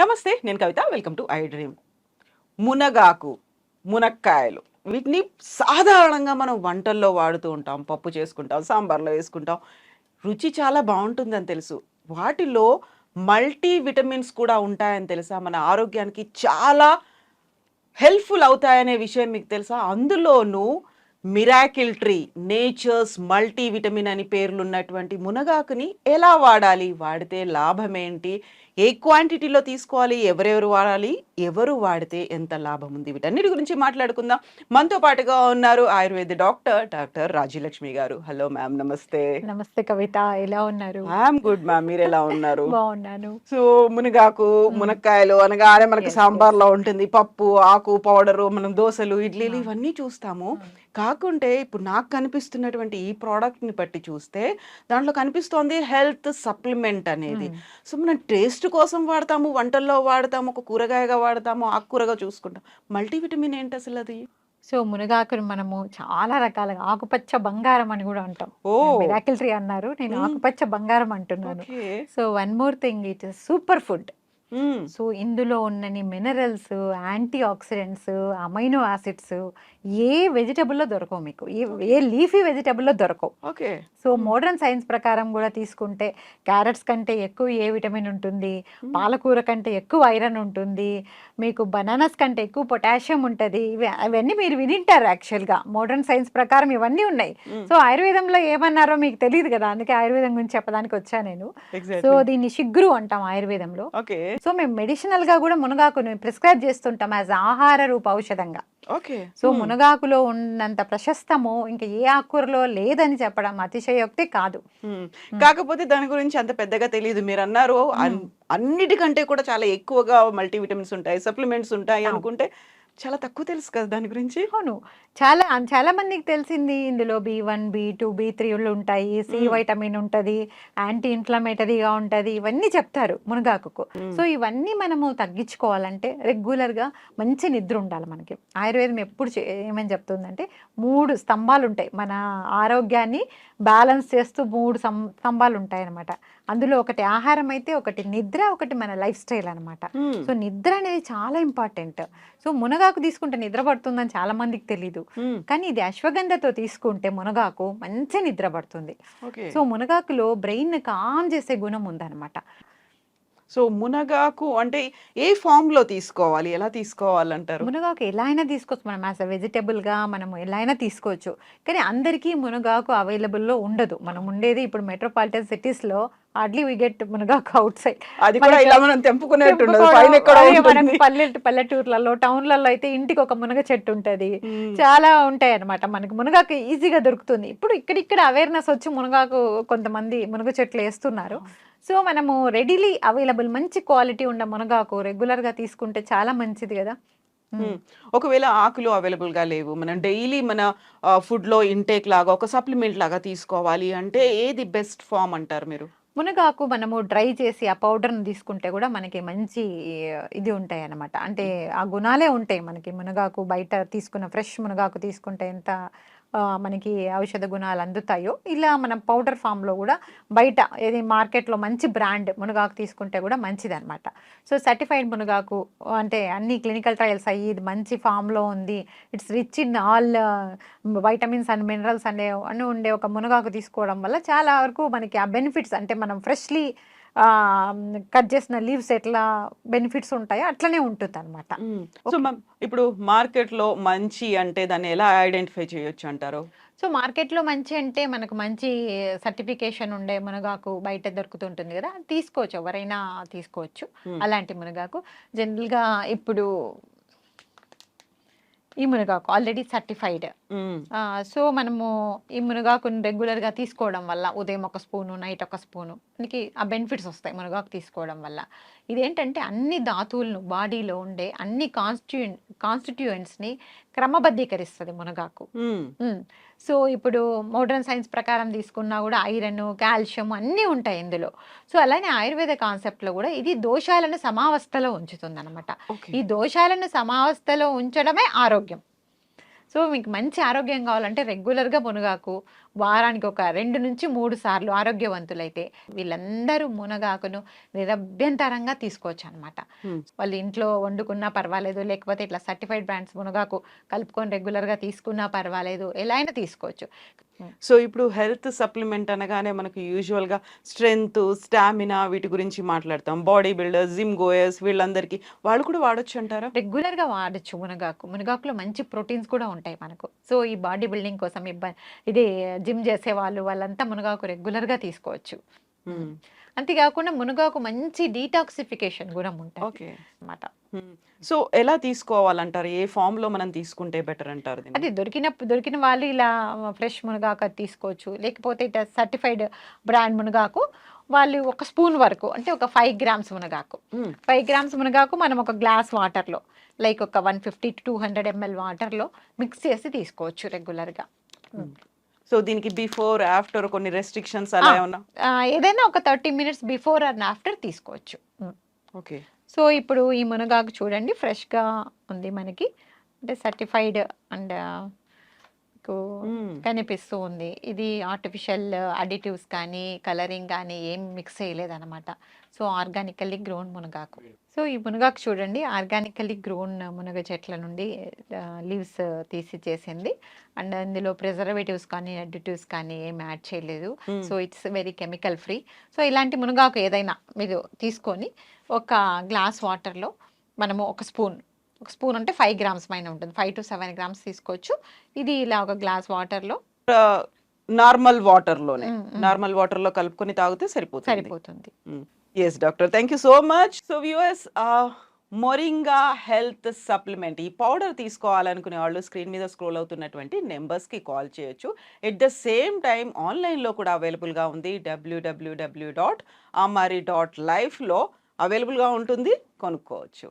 నమస్తే నేను Kavitha. Welcome to I dream. మునగాకు మునక్కాయలు వీటిని సాధారణంగా మనం వంటల్లో వాడుతూ ఉంటాం. పప్పు చేసుకుంటాం సాంబార్లో వేసుకుంటాం. రుచి చాలా బాగుంటుందని తెలుసు. వాటిలో మల్టీ విటమిన్స్ కూడా ఉంటాయని తెలుసా? మన ఆరోగ్యానికి చాలా హెల్ప్ఫుల్ అవుతాయనే విషయం మీకు తెలుసా? అందులోనూ miracle tree nature's multi vitamin అని పేర్లు ఉన్నటువంటి మునగాకుని ఎలా వాడాలి? వాడితే లాభం ఏంటి ఏ క్వాంటిటీలో తీసుకోవాలి? ఎవరెవరు వాడాలి? ఎవరు వాడితే ఎంత లాభం ఉంది వీటన్నిటి గురించి మాట్లాడుకుందాం. మనతో పాటుగా ఉన్నారు ఆయుర్వేద డాక్టర్ డాక్టర్ రాజ్యలక్ష్మి గారు. హలో మ్యామ్ నమస్తే. నమస్తే కవిత ఎలా ఉన్నారు? ఐఎమ్ గుడ్ మ్యామ్ మీరు ఎలా ఉన్నారు? బాగున్నాను. సో మునగాకు మునక్కాయలు అనగానే మనకి సాంబార్లో ఉంటుంది. పప్పు ఆకు పౌడరు మనం దోశలు ఇడ్లీలు ఇవన్నీ చూస్తాము. కాకుంటే ఇప్పుడు నాకు కనిపిస్తున్నటువంటి ఈ ప్రోడక్ట్ని బట్టి చూస్తే దాంట్లో కనిపిస్తోంది హెల్త్ సప్లిమెంట్ అనేది. సో మనం టేస్ట్ కోసం వాడతాము వంటల్లో వాడతాము ఒక కూరగాయగా వాడతాము ఆకుకూరగా చూసుకుంటాం. మల్టీవిటమిన్ ఏంటి అసలు అది? సో మునగాకును మనము చాలా రకాలుగా ఆకుపచ్చ బంగారం అని కూడా అంటాం. మిరాకిల్ ట్రీ అన్నారు. నేను. ఆకుపచ్చ బంగారం అంటున్నాను. So one more thing it super food. So ఇందులో ఉన్నని minerals anti oxidants amino acids ఏ వెజిటబుల్లో దొరకవు మీకు. ఏ ఏ లీఫీ వెజిటబుల్లో దొరకవు. ఓకే సో మోడర్న్ సైన్స్ ప్రకారం కూడా తీసుకుంటే క్యారెట్స్ కంటే ఎక్కువ ఏ విటమిన్ ఉంటుంది? పాలకూర కంటే ఎక్కువ ఐరన్ ఉంటుంది. మీకు బనానాస్ కంటే ఎక్కువ పొటాషియం ఉంటుంది. ఇవి అవన్నీ మీరు వినింటారు యాక్చువల్గా మోడర్న్ సైన్స్ ప్రకారం ఇవన్నీ ఉన్నాయి. సో ఆయుర్వేదంలో ఏమన్నారో మీకు తెలియదు కదా అందుకే ఆయుర్వేదం గురించి చెప్పడానికి వచ్చా నేను. సో దీన్ని షిగ్రు అంటాం ఆయుర్వేదంలో. ఓకే సో మేము మెడిసినల్గా కూడా మునగాకుని ప్రిస్క్రైబ్ చేస్తుంటాం యాజ్ ఆహార రూప ఔషధంగా. ఓకే. సో మునగాకులో ఉన్నంత ప్రశస్తము ఇంకా ఏ ఆకుకూరలో లేదని చెప్పడం అతిశయోక్తి కాదు. మ్మ్. కాకపోతే దాని గురించి అంత పెద్దగా తెలియదు మీరు అన్నారు అన్- అన్నిటికంటే కూడా చాలా ఎక్కువగా మల్టీవిటమిన్స్ ఉంటాయి సప్లిమెంట్స్ ఉంటాయి. అనుకుంటే చాలా తక్కువ తెలుసు కదా దాని గురించి? అవును. చాలా చాలా మందికి తెలిసింది ఇందులో B one B two B త్రీలు ఉంటాయి సి. వైటమిన్ ఉంటుంది యాంటీ ఇన్ఫ్లమేటరీగా ఉంటుంది ఇవన్నీ చెప్తారు మునగాకుకు. సో ఇవన్నీ మనము తగ్గించుకోవాలంటే రెగ్యులర్గా మంచి నిద్ర ఉండాలి మనకి ఆయుర్వేదం ఎప్పుడు ఏమని చెప్తుందంటే మూడు స్తంభాలు ఉంటాయి మన ఆరోగ్యాన్ని బ్యాలెన్స్ చేస్తూ మూడు స్తంభాలు ఉంటాయి అనమాట అందులో ఒకటి ఆహారం అయితే ఒకటి నిద్ర ఒకటి మన లైఫ్ స్టైల్ అనమాట. సో నిద్ర అనేది చాలా ఇంపార్టెంట్ సో మునగాకు తీసుకుంటే నిద్ర పడుతుందని చాలా మందికి తెలీదు మ్మ్. కానీ ఇది అశ్వగంధతో తీసుకుంటే మునగాకు మంచి నిద్ర పడుతుంది. సో మునగాకులో బ్రెయిన్ కామ్ చేసే గుణం ఉందన్నమాట. సో మునగాకు అంటే ఏ ఫామ్లో తీసుకోవాలి? ఎలా తీసుకోవాలంటారు? మునగాకు ఎలా అయినా తీసుకోవచ్చు. మనం యాజ్ అ వెజిటబుల్గా మనం ఎలా అయినా తీసుకోవచ్చు. కానీ అందరికీ మునగాకు అవైలబుల్లో ఉండదు. మనం ఉండేది ఇప్పుడు మెట్రోపాలిటన్ సిటీస్లో హార్డ్లీ వి గెట్ మునగాకు అవుట్ సైడ్. అది కూడా ఇలా మనం తెంపుకునేట్టు మనకి పల్లె పల్లెటూర్లలో టౌన్లలో అయితే ఇంటికి ఒక మునగ చెట్టు ఉంటది. చాలా ఉంటాయి అన్నమాట. మనకి మునగాకు ఈజీగా దొరుకుతుంది. ఇప్పుడు ఇక్కడిక్కడ అవేర్నెస్ వచ్చి మునగాకు కొంతమంది మునగ చెట్లు వేస్తున్నారు. సో మనము రెడీలీ అవైలబుల్ మంచి క్వాలిటీ ఉన్న మునగాకు రెగ్యులర్గా తీసుకుంటే చాలా మంచిది కదా. ఒకవేళ ఆకులు అవైలబుల్గా లేవు మనం డైలీ మన ఫుడ్లో ఇంటేక్ లాగా ఒక సప్లిమెంట్ లాగా తీసుకోవాలి అంటే ఏది బెస్ట్ ఫామ్ అంటారు మీరు? మునగాకు మనము డ్రై చేసి ఆ పౌడర్ని తీసుకుంటే కూడా మనకి మంచి ఇది ఉంటాయి అన్నమాట అంటే ఆ గుణాలే ఉంటాయి మనకి. మునగాకు బయట తీసుకున్న ఫ్రెష్ మునగాకు తీసుకుంటే ఎంత మనకి ఔషధ గుణాలు అందుతాయో ఇలా మనం పౌడర్ ఫామ్లో కూడా బయట ఏది మార్కెట్లో మంచి బ్రాండ్ మునగాకు తీసుకుంటే కూడా మంచిది అనమాట సో సర్టిఫైడ్ మునగాకు అంటే అన్ని క్లినికల్ ట్రయల్స్ అయ్యి ఇది మంచి ఫామ్లో ఉంది. It's rich in all vitamins and minerals అనే అన్ని ఉండే ఒక మునగాకు తీసుకోవడం వల్ల చాలా వరకు మనకి ఆ బెనిఫిట్స్ అంటే మనం ఫ్రెష్లీ కట్ చేసిన లీవ్స్ ఎట్లా బెనిఫిట్స్ ఉంటాయో అట్లనే ఉంటుంది అనమాట సో మ్యామ్ ఇప్పుడు మార్కెట్లో మంచి అంటే దాన్ని ఎలా ఐడెంటిఫై చేయొచ్చు అంటారు? సో మార్కెట్లో మంచి అంటే మనకు మంచి సర్టిఫికేషన్ ఉండే మునగాకు బయట దొరుకుతుంటుంది కదా తీసుకోవచ్చు. ఎవరైనా తీసుకోవచ్చు. అలాంటి మునగాకు. జనరల్గా ఇప్పుడు ఈ మునగాకు ఆల్రెడీ సర్టిఫైడ్. సో మనము ఈ మునగాకుని రెగ్యులర్గా తీసుకోవడం వల్ల ఉదయం ఒక స్పూను నైట్ ఒక స్పూను మనకి ఆ బెనిఫిట్స్ వస్తాయి మునగాకు తీసుకోవడం వల్ల ఇదేంటంటే అన్ని ధాతువులను బాడీలో ఉండే అన్ని కాన్స్టిట్యూన్ కాన్స్టిట్యూయెంట్స్ని క్రమబద్ధీకరిస్తుంది మునగాకు. సో ఇప్పుడు మోడర్న్ సైన్స్ ప్రకారం తీసుకున్నా కూడా ఐరన్ కాల్షియం అన్నీ ఉంటాయి ఇందులో. సో అలానే ఆయుర్వేద కాన్సెప్ట్లో కూడా ఇది దోషాలను సమావస్థలో ఉంచుతుంది అనమాట ఈ దోషాలను సమావస్థలో ఉంచడమే ఆరోగ్యం. సో మీకు మంచి ఆరోగ్యం కావాలంటే రెగ్యులర్గా మునగాకు వారానికి ఒక రెండు నుంచి మూడు సార్లు ఆరోగ్యవంతులైతే వీళ్ళందరూ మునగాకును నిరభ్యంతరంగా తీసుకోవచ్చు అనమాట. వాళ్ళు ఇంట్లో వండుకున్నా పర్వాలేదు లేకపోతే ఇట్లా సర్టిఫైడ్ బ్రాండ్స్ మునగాకు కలుపుకొని రెగ్యులర్గా తీసుకున్నా పర్వాలేదు ఎలా అయినా తీసుకోవచ్చు. సో ఇప్పుడు హెల్త్ సప్లిమెంట్ అనగానే మనకు యూజువల్గా స్ట్రెంగ్త్ స్టామినా వీటి గురించి మాట్లాడతాం. బాడీ బిల్డర్స్ జిమ్ గోయర్స్ వీళ్ళందరికీ వాళ్ళు కూడా వాడొచ్చు అంటారా? రెగ్యులర్గా వాడచ్చు మునగాకు. మునగాకులో మంచి ప్రోటీన్స్ కూడా ఉంటాయి మనకు. సో ఈ బాడీ బిల్డింగ్ కోసం ఇబ్బంది ఇది జిమ్ చేసే వాళ్ళు వాళ్ళంతా మునగాకు రెగ్యులర్గా తీసుకోవచ్చు. అంతేకాకుండా మునగాకు మంచి డీటాక్సిఫికేషన్ గుణం ఉంటుంది ఓకే. అన్నమాట. సో. ఎలా తీసుకోవాలంటారు? ఏ ఫామ్లో మనం తీసుకుంటే బెటర్ అంటారు? అది దొరికినప్పుడు దొరికిన వాళ్ళు ఇలా ఫ్రెష్ మునగాకు తీసుకోవచ్చు. లేకపోతే ఇట్లా సర్టిఫైడ్ బ్రాండ్ మునగాకు వాళ్ళు ఒక స్పూన్ వరకు అంటే ఒక ఫైవ్ గ్రామ్స్ మునగాకు. ఫైవ్ గ్రామ్స్ మునగాకు మనం ఒక గ్లాస్ వాటర్లో లైక్ ఒక one fifty to two hundred ML వాటర్లో మిక్స్ చేసి తీసుకోవచ్చు రెగ్యులర్గా. సో దీనికి బిఫోర్ ఆఫ్టర్ కొన్ని రెస్ట్రిక్షన్స్ అలా. ఏమన్నా ఏదైనా ఒక thirty minutes before and after తీసుకోవచ్చు. ఓకే సో ఇప్పుడు ఈ మునగాకు చూడండి ఫ్రెష్గా ఉంది మనకి అంటే సర్టిఫైడ్ అండ్ మ్మ్. కనిపిస్తూ ఉంది ఇది ఆర్టిఫిషియల్ అడిటివ్స్ కానీ కలరింగ్ కానీ ఏం మిక్స్ చేయలేదన్నమాట. సో ఆర్గానికల్లీ గ్రోన్ మునగాకు. సో ఈ మునగాకు చూడండి. ఆర్గానికల్లీ గ్రోన్ మునగ చెట్ల నుండి లీవ్స్ తీసి చేసింది. అండ్ ఇందులో ప్రిజర్వేటివ్స్ కానీ అడిటివ్స్ కానీ ఏం యాడ్ చేయలేదు. So it's very chemical free. So ఇలాంటి మునగాకు ఏదైనా మీరు తీసుకొని ఒక గ్లాస్ వాటర్లో మనము ఒక స్పూన్ ఒక స్పూన్ అంటే ఫైవ్ గ్రామ్స్ పైన ఉంటుంది. ఫైవ్ టు సెవెన్ గ్రామ్స్ తీసుకోవచ్చు. ఇది ఇలా ఒక గ్లాస్ వాటర్లో నార్మల్ వాటర్లోనే. మ్మ్, మ్మ్. నార్మల్ వాటర్లో కలుపుకొని తాగితే సరిపోతుంది. సరిపోతుంది. Yes doctor thank you so much so viewers moringa health supplement ఈ పౌడర్ తీసుకోవాలనుకునే వాళ్ళు స్క్రీన్ మీద స్క్రోల్ అవుతున్నటువంటి నెంబర్స్కి కాల్ చేయొచ్చు. ఎట్ ద సేమ్ టైం ఆన్లైన్లో కూడా అవైలబుల్గా ఉంది. డబ్ల్యూడబ్ల్యూడబ్ల్యూ డాట్ అమారి డాట్ లైఫ్లో అవైలబుల్గా ఉంటుంది. కొనుక్కోవచ్చు.